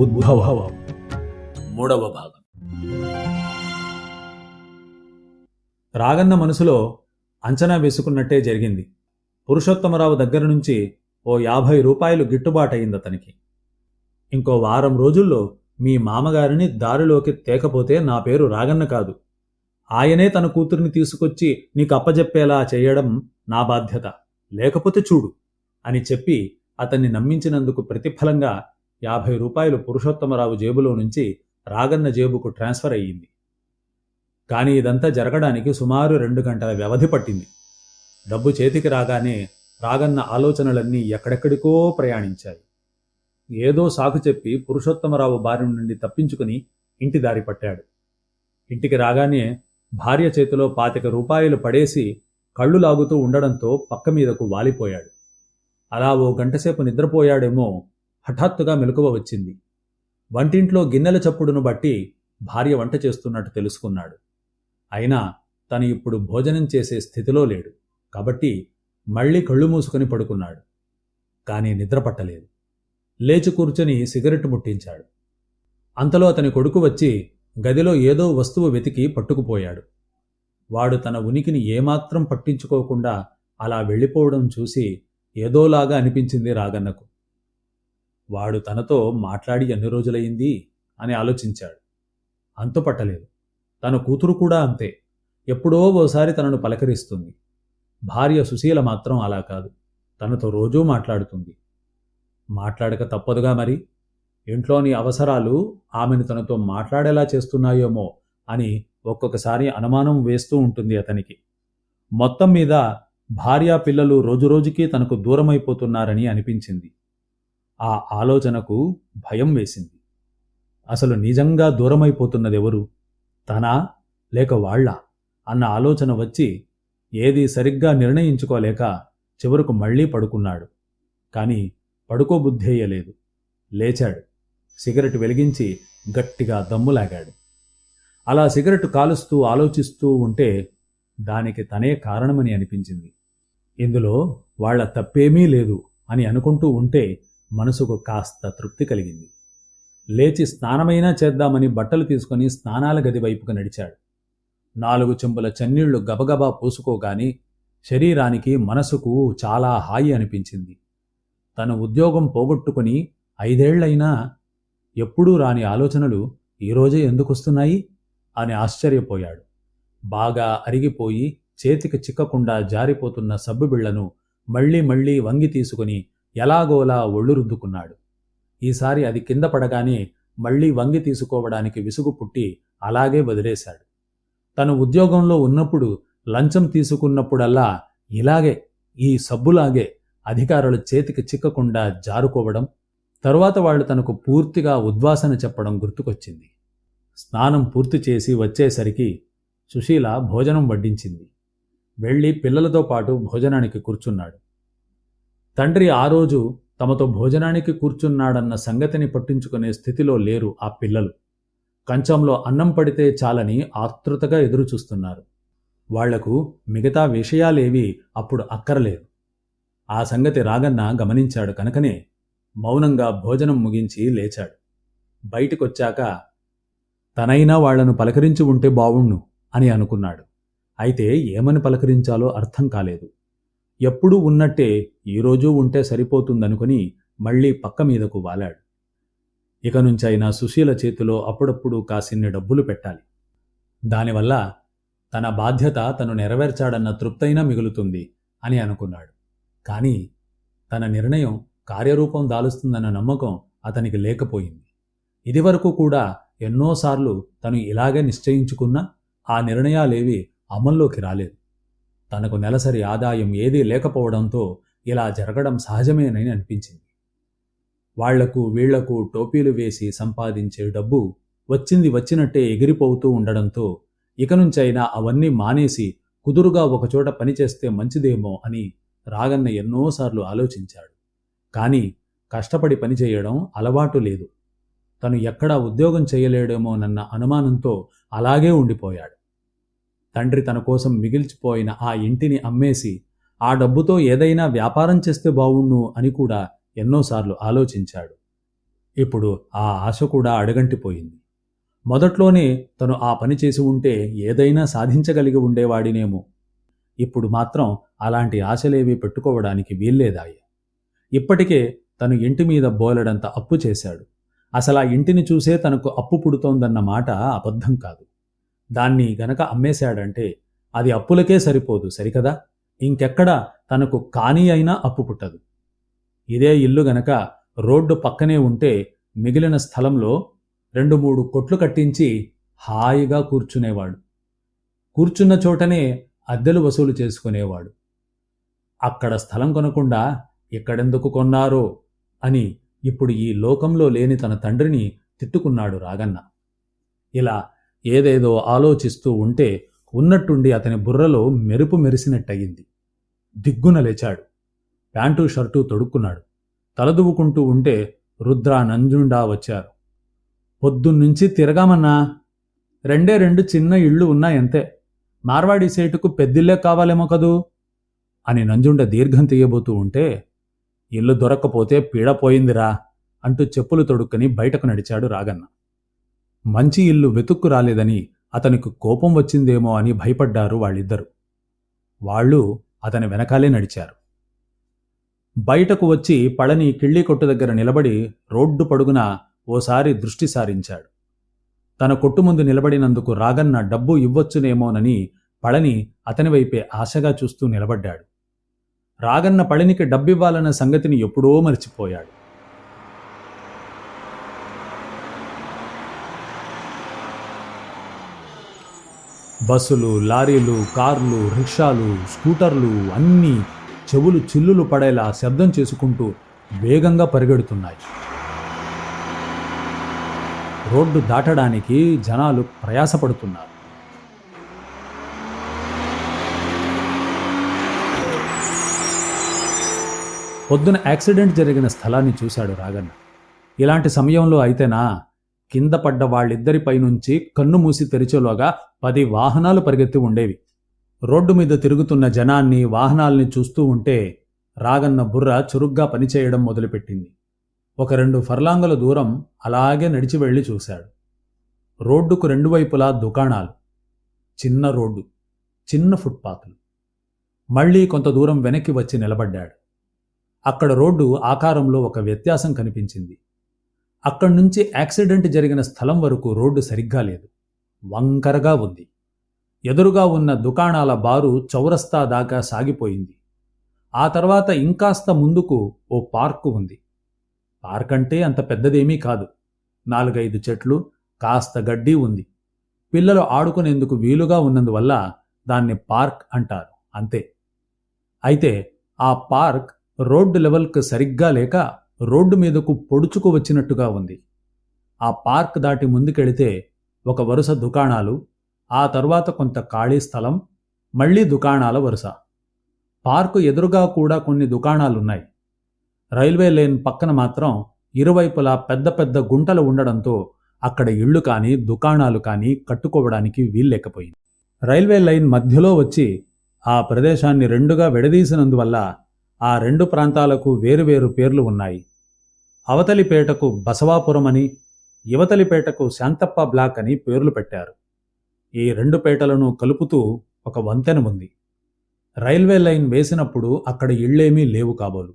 ఉద్భవం. మూడవ భాగం. రాగన్న మనసులో అంచనా వేసుకున్నట్టే జరిగింది. పురుషోత్తమరావు దగ్గర నుంచి ఓ యాభై రూపాయలు గిట్టుబాటయింది అతనికి. ఇంకో వారం రోజుల్లో మీ మామగారిని దారిలోకి తేకపోతే నా పేరు రాగన్న కాదు. ఆయనే తన కూతురిని తీసుకొచ్చి నీకు అప్పజెప్పేలా చేయడం నా బాధ్యత. లేకపోతే చూడు అని చెప్పి అతన్ని నమ్మించినందుకు ప్రతిఫలంగా యాభై రూపాయలు పురుషోత్తమరావు జేబులో నుంచి రాగన్న జేబుకు ట్రాన్స్ఫర్ అయ్యింది. కానీ ఇదంతా జరగడానికి సుమారు రెండు గంటల వ్యవధి పట్టింది. డబ్బు చేతికి రాగానే రాగన్న ఆలోచనలన్నీ ఎక్కడెక్కడికో ప్రయాణించాయి. ఏదో సాకు చెప్పి పురుషోత్తమరావు బారి నుండి తప్పించుకుని ఇంటి దారి పట్టాడు. ఇంటికి రాగానే భార్య చేతిలో పాతిక రూపాయలు పడేసి కళ్ళు లాగుతూ ఉండడంతో పక్క మీదకు వాలిపోయాడు. అలా ఓ గంటసేపు నిద్రపోయాడేమో హఠాత్తుగా మెలకువ వచ్చింది. వంటింట్లో గిన్నెల చప్పుడును బట్టి భార్య వంట చేస్తున్నట్టు తెలుసుకున్నాడు. అయినా తను ఇప్పుడు భోజనం చేసే స్థితిలో లేడు. కాబట్టి మళ్ళీ కళ్ళు మూసుకొని పడుకున్నాడు. కానీ నిద్రపట్టలేదు లేచి కూర్చొని సిగరెట్ ముట్టించాడు. అంతలో అతని కొడుకు వచ్చి గదిలో ఏదో వస్తువు వెతికి పట్టుకుపోయాడు. వాడు తన ఉనికిని ఏమాత్రం పట్టించుకోకుండా అలా వెళ్ళిపోవడం చూసి ఏదోలాగా అనిపించింది రాగన్నకు. వాడు తనతో మాట్లాడి ఎన్ని రోజులయ్యింది అని ఆలోచించాడు. అంతుపట్టలేదు తన కూతురు కూడా అంతే. ఎప్పుడో ఓసారి తనను పలకరిస్తుంది. భార్య సుశీల మాత్రం అలా కాదు. తనతో రోజూ మాట్లాడుతుంది. మాట్లాడక తప్పదుగా మరి. ఇంట్లోని అవసరాలు ఆమెను తనతో మాట్లాడేలా చేస్తున్నాయేమో అని ఒక్కొక్కసారి అనుమానం వేస్తూ ఉంటుంది అతనికి. మొత్తం మీద భార్యా పిల్లలు రోజురోజుకీ తనకు దూరమైపోతున్నారని అనిపించింది. ఆ ఆలోచనకు భయం వేసింది. అసలు నిజంగా దూరమైపోతున్నదెవరు తనా లేక వాళ్ళ? అన్న ఆలోచన వచ్చి ఏది సరిగ్గా నిర్ణయించుకోలేక చివరకు మళ్ళీ పడుకున్నాడు. కాని పడుకోబుద్ధేయలేదు. లేచాడు. సిగరెట్ వెలిగించి గట్టిగా దమ్ములాగాడు. అలా సిగరెట్ కాలుస్తూ ఆలోచిస్తూ ఉంటే దానికి తనే కారణమని అనిపించింది. ఇందులో వాళ్ళ తప్పేమీ లేదు అని అనుకుంటూ ఉంటే మనసుకు కాస్త తృప్తి కలిగింది. లేచి స్నానమైనా చేద్దామని బట్టలు తీసుకుని స్నానాల గది వైపుకు నడిచాడు. నాలుగు చెంబుల చన్నీళ్ళు గబగబా పూసుకోగాని శరీరానికి మనసుకు చాలా హాయి అనిపించింది. తన ఉద్యోగం పోగొట్టుకుని ఐదేళ్ళైనా ఎప్పుడూ రాని ఆలోచనలు ఈరోజే ఎందుకొస్తున్నాయి? అని ఆశ్చర్యపోయాడు. బాగా అరిగిపోయి చేతికి చిక్కకుండా జారిపోతున్న సబ్బుబిళ్ళను మళ్ళీ మళ్ళీ వంగి తీసుకుని ఎలాగోలా ఒళ్ళు రుద్దుకున్నాడు. ఈసారి అది కింద పడగానే మళ్ళీ వంగి తీసుకోవడానికి విసుగు పుట్టి అలాగే వదిలేశాడు. తను ఉద్యోగంలో ఉన్నప్పుడు లంచం తీసుకున్నప్పుడల్లా ఇలాగే ఈ సబ్బులాగే అధికారుల చేతికి చిక్కకుండా జారుకోవడం తరువాత వాళ్ళు తనకు పూర్తిగా ఉద్వాసన చెప్పడం గుర్తుకొచ్చింది. స్నానం పూర్తి చేసి వచ్చేసరికి సుశీల భోజనం వడ్డించింది. వెళ్ళి పిల్లలతో పాటు భోజనానికి కూర్చున్నాడు. తండ్రి ఆ రోజు తమతో భోజనానికి కూర్చున్నాడన్న సంగతిని పట్టించుకునే స్థితిలో లేరు ఆ పిల్లలు. కంచంలో అన్నం పడితే చాలని ఆతృతగా ఎదురుచూస్తున్నారు. వాళ్ళకు మిగతా విషయాలేవి అప్పుడు అక్కరలేదు. ఆ సంగతి రాగన్న గమనించాడు కనుకనే మౌనంగా భోజనం ముగించి లేచాడు. బయటికొచ్చాక తనైనా వాళ్ళను పలకరించి ఉంటే బావుణ్ణు అని అనుకున్నాడు. అయితే ఏమని పలకరించాలో అర్థం కాలేదు. ఎప్పుడూ ఉన్నట్టే ఈరోజు ఉంటే సరిపోతుందనుకుని మళ్ళీ పక్క మీదకు వాలాడు. ఇక నుంచైనా సుశీల చేతిలో అప్పుడప్పుడు కాసిన్ని డబ్బులు పెట్టాలి. దానివల్ల తన బాధ్యత తను నెరవేర్చాడన్న తృప్తైనా మిగులుతుంది అని అనుకున్నాడు. కానీ తన నిర్ణయం కార్యరూపం దాలుస్తుందన్న నమ్మకం అతనికి లేకపోయింది. ఇదివరకు కూడా ఎన్నోసార్లు తను ఇలాగే నిశ్చయించుకున్నా ఆ నిర్ణయాలేవి అమల్లోకి రాలేదు. తనకు నెలసరి ఆదాయం ఏదీ లేకపోవడంతో ఇలా జరగడం సహజమేనని అనిపించింది. వాళ్ళకు వీళ్ళకు టోపీలు వేసి సంపాదించే డబ్బు వచ్చింది వచ్చినట్టే ఎగిరిపోతూ ఉండడంతో ఇక నుంచైనా అవన్నీ మానేసి కుదురుగా ఒకచోట పనిచేస్తే మంచిదేమో అని రాగన్న ఎన్నోసార్లు ఆలోచించాడు. కానీ కష్టపడి పనిచేయడం అలవాటు లేదు. తను ఎక్కడా ఉద్యోగం చేయలేడేమోనన్న అనుమానంతో అలాగే ఉండిపోయాడు. తండ్రి తన కోసం మిగిల్చిపోయిన ఆ ఇంటిని అమ్మేసి ఆ డబ్బుతో ఏదైనా వ్యాపారం చేస్తే బావుణ్ణు అని కూడా ఎన్నోసార్లు ఆలోచించాడు. ఇప్పుడు ఆ ఆశ కూడా అడగంటిపోయింది. మొదట్లోనే తను ఆ పని చేసి ఉంటే ఏదైనా సాధించగలిగి ఉండేవాడినేమో. ఇప్పుడు మాత్రం అలాంటి ఆశలేవి పెట్టుకోవడానికి వీల్లేదాయ. ఇప్పటికే తను ఇంటి మీద బోలెడంత అప్పు చేశాడు. అసలు ఆ ఇంటిని చూసే తనకు అప్పు పుడుతోందన్న మాట అబద్ధం కాదు. దాన్ని గనక అమ్మేశాడంటే అది అప్పులకే సరిపోదు సరికదా? ఇంకెక్కడ తనకు కానీ అయినా అప్పు పుట్టదు. ఇదే ఇల్లు గనక రోడ్డు పక్కనే ఉంటే మిగిలిన స్థలంలో రెండు మూడు కొట్లు కట్టించి హాయిగా కూర్చునేవాడు. కూర్చున్న చోటనే అద్దెలు వసూలు చేసుకునేవాడు. అక్కడ స్థలం కొనకుండా ఇక్కడెందుకు కొన్నారో అని ఇప్పుడు ఈ లోకంలో లేని తన తండ్రిని తిట్టుకున్నాడు రాగన్న. ఇలా ఏదేదో ఆలోచిస్తూ ఉంటే ఉన్నట్టుండి అతని బుర్రలో మెరుపు మెరిసినట్టయింది. దిగ్గున లేచాడు. Pant shirt తొడుక్కున్నాడు. తలదువ్వుకుంటూ ఉంటే రుద్ర నంజుండా వచ్చారు. పొద్దున్నుంచి తిరగామన్నా. రెండే రెండు చిన్న ఇళ్ళు ఉన్నాయంతే. మార్వాడి సేటుకు పెద్దిల్లే కావాలేమో కదూ? అని నంజుండ దీర్ఘం తీయబోతూ ఉంటే ఇల్లు దొరక్కపోతే పీడపోయిందిరా అంటూ చెప్పులు తొడుక్కుని బయటకు నడిచాడు రాగన్న. మంచి ఇల్లు వెతుక్కు రాలేదని అతనికి కోపం వచ్చిందేమో అని భయపడ్డారు వాళ్ళిద్దరు. వాళ్ళు అతని వెనకాలే నడిచారు. బయటకు వచ్చి పళని కిళ్ళి కొట్టు దగ్గర నిలబడి రోడ్డు పడుగున ఓసారి దృష్టి సారించాడు. తన కొట్టు ముందు నిలబడినందుకు రాగన్న డబ్బు ఇవ్వొచ్చునేమోనని పళని అతని వైపే ఆశగా చూస్తూ నిలబడ్డాడు. రాగన్న పళనికి డబ్బివ్వాలన్న సంగతిని ఎప్పుడో మర్చిపోయాడు. బస్సులు లారీలు కార్లు రిక్షాలు స్కూటర్లు అన్నీ చెవులు చిల్లులు పడేలా శబ్దం చేసుకుంటూ వేగంగా పరిగెడుతున్నాయి. రోడ్డు దాటడానికి జనాలు ప్రయాసపడుతున్నారు. పొద్దున యాక్సిడెంట్ జరిగిన స్థలాన్ని చూశాడు రాగన్న ఇలాంటి సమయంలో అయితేనా కింద పడ్డ వాళ్ళిద్దరిపై నుంచి కన్ను మూసి తెరిచేలోగా పది వాహనాలు పరిగెత్తి ఉండేవి. రోడ్డు మీద తిరుగుతున్న జనాన్ని వాహనాల్ని చూస్తూ ఉంటే రాగన్న బుర్ర చురుగ్గా పనిచేయడం మొదలుపెట్టింది. ఒక రెండు ఫర్లాంగుల దూరం అలాగే నడిచి వెళ్ళి చూశాడు. రోడ్డుకు రెండు వైపులా దుకాణాలు చిన్న రోడ్డు చిన్న ఫుట్పాత్లు. మళ్ళీ కొంత దూరం వెనక్కి వచ్చి నిలబడ్డాడు. అక్కడ రోడ్డు ఆకారంలో ఒక వ్యత్యాసం కనిపించింది. అక్కడి నుంచి యాక్సిడెంట్ జరిగిన స్థలం వరకు రోడ్డు సరిగ్గా లేదు. వంకరగా ఉంది. ఎదురుగా ఉన్న దుకాణాల బారు చౌరస్తా దాకా సాగిపోయింది. ఆ తర్వాత ఇంకాస్త ముందుకు ఓ పార్కు ఉంది. పార్క్ అంటే అంత పెద్దదేమీ కాదు. నాలుగైదు చెట్లు కాస్త గడ్డి ఉంది. పిల్లలు ఆడుకునేందుకు వీలుగా ఉన్నందువల్ల దాన్ని పార్క్ అంటారు అంతే. అయితే ఆ పార్క్ రోడ్డు లెవెల్కు సరిగ్గా లేక రోడ్డు మీదకు పొడుచుకు వచ్చినట్టుగా ఉంది. ఆ పార్క్ దాటి ముందుకెళితే ఒక వరుస దుకాణాలు ఆ తర్వాత కొంత ఖాళీ స్థలం మళ్ళీ దుకాణాల వరుస. పార్కు ఎదురుగా కూడా కొన్ని దుకాణాలున్నాయి. రైల్వే లైన్ పక్కన మాత్రం ఇరువైపులా పెద్ద పెద్ద గుంటలు ఉండడంతో అక్కడ ఇళ్ళు కానీ దుకాణాలు కానీ కట్టుకోవడానికి వీల్లేకపోయింది. రైల్వే లైన్ మధ్యలో వచ్చి ఆ ప్రదేశాన్ని రెండుగా విడదీసినందువల్ల ఆ రెండు ప్రాంతాలకు వేరువేరు పేర్లు ఉన్నాయి. అవతలిపేటకు బసవాపురం అని యువతలిపేటకు శాంతప్ప బ్లాక్ అని పేర్లు పెట్టారు. ఈ రెండు పేటలను కలుపుతూ ఒక వంతెన ఉంది. రైల్వే లైన్ వేసినప్పుడు అక్కడ ఇళ్ళేమీ లేవు కాబోలు.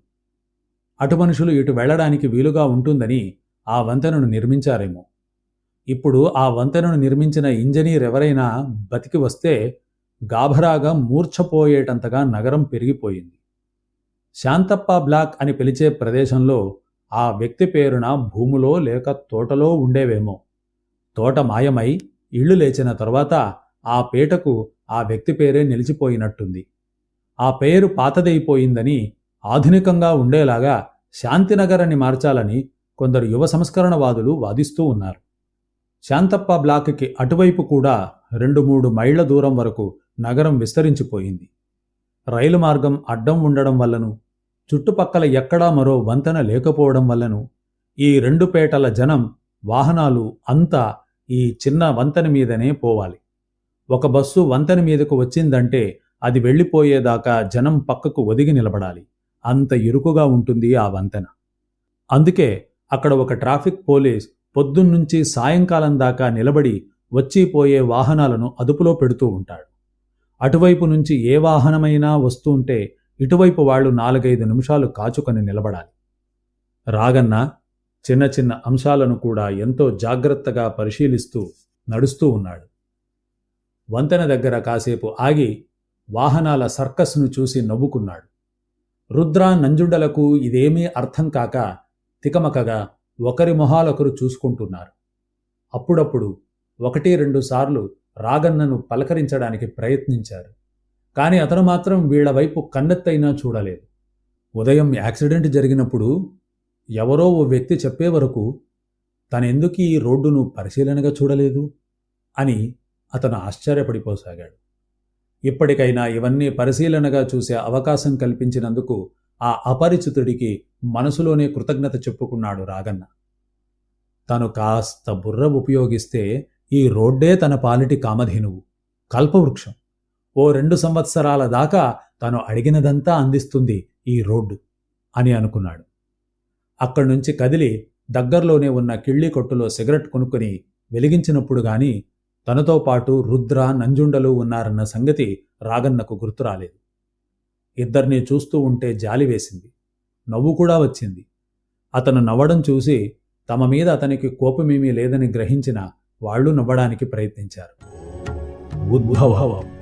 అటు మనుషులు ఇటు వెళ్ళడానికి వీలుగా ఉంటుందని ఆ వంతెనను నిర్మించారేమో. ఇప్పుడు ఆ వంతెనను నిర్మించిన ఇంజనీర్ ఎవరైనా బతికి వస్తే గాభరాగా మూర్ఛపోయేటంతగా నగరం పెరిగిపోయింది. శాంతప్ప బ్లాక్ అని పిలిచే ప్రదేశంలో ఆ వ్యక్తి పేరున భూములో లేక తోటలో ఉండేవేమో. తోట మాయమై ఇళ్ళు లేచిన తర్వాత ఆ పేటకు ఆ వ్యక్తి పేరే నిలిచిపోయినట్టుంది. ఆ పేరు పాతదైపోయిందని ఆధునికంగా ఉండేలాగా శాంతినగర్ అని మార్చాలని కొందరు యువ సంస్కరణవాదులు వాదిస్తూ ఉన్నారు. శాంతప్ప బ్లాక్కి అటువైపు కూడా రెండు మూడు మైళ్ళ దూరం వరకు నగరం విస్తరించిపోయింది. రైలు మార్గం అడ్డం ఉండడం వల్లను చుట్టుపక్కల ఎక్కడా మరో వంతెన లేకపోవడం వల్లను ఈ రెండు పేటల జనం వాహనాలు అంతా ఈ చిన్న వంతెన మీదనే పోవాలి. ఒక బస్సు వంతెన మీదకు వచ్చిందంటే అది వెళ్ళిపోయేదాకా జనం పక్కకు ఒదిగి నిలబడాలి. అంత ఇరుకుగా ఉంటుంది ఆ వంతెన. అందుకే అక్కడ ఒక ట్రాఫిక్ పోలీస్ పొద్దున్నుంచి సాయంకాలం దాకా నిలబడి వచ్చిపోయే వాహనాలను అదుపులో పెడుతూ ఉంటాడు. అటువైపు నుంచి ఏ వాహనమైనా వస్తుంటే ఇటువైపు వాళ్ళు నాలుగైదు నిమిషాలు కాచుకొని నిలబడాలి. రాగన్న చిన్న చిన్న అంశాలను కూడా ఎంతో జాగ్రత్తగా పరిశీలిస్తూ నడుస్తూ ఉన్నాడు. వంతెన దగ్గర కాసేపు ఆగి వాహనాల సర్కస్ను చూసి నవ్వుకున్నాడు. రుద్ర నంజుండలకు ఇదేమీ అర్థం కాక తికమకగా ఒకరి మొహాలొకరు చూసుకుంటున్నారు. అప్పుడప్పుడు ఒకటి రెండు సార్లు రాగన్నను పలకరించడానికి ప్రయత్నించారు. కానీ అతను మాత్రం వీళ్ళ వైపు కన్నెత్తైనా చూడలేదు. ఉదయం యాక్సిడెంట్ జరిగినప్పుడు ఎవరో ఓ వ్యక్తి చెప్పే వరకు తనెందుకు ఈ రోడ్డును పరిశీలనగా చూడలేదు అని అతను ఆశ్చర్యపడిపోసాగాడు. ఇప్పటికైనా ఇవన్నీ పరిశీలనగా చూసే అవకాశం కల్పించినందుకు ఆ అపరిచితుడికి మనసులోనే కృతజ్ఞత చెప్పుకున్నాడు రాగన్న. తను కాస్త బుర్ర ఉపయోగిస్తే ఈ రోడ్డే తన పాలిటి కామధేనువు కల్పవృక్షం. ఓ రెండు సంవత్సరాల దాకా తను అడిగినదంతా అందిస్తుంది ఈ రోడ్డు అని అనుకున్నాడు. అక్కడి నుంచి కదిలి దగ్గర్లోనే ఉన్న కిళ్ళి కొట్టులో సిగరెట్ కొనుక్కుని వెలిగించినప్పుడు గాని తనతో పాటు రుద్ర నంజుండలు ఉన్నారన్న సంగతి రాగన్నకు గుర్తు రాలేదు. ఇద్దరినీ చూస్తూ ఉంటే జాలి వేసింది. నవ్వు కూడా వచ్చింది. అతను నవ్వడం చూసి తమ మీద అతనికి కోపమేమీ లేదని గ్రహించిన వాళ్ళు నవ్వడానికి ప్రయత్నించారు. ఉద్భవం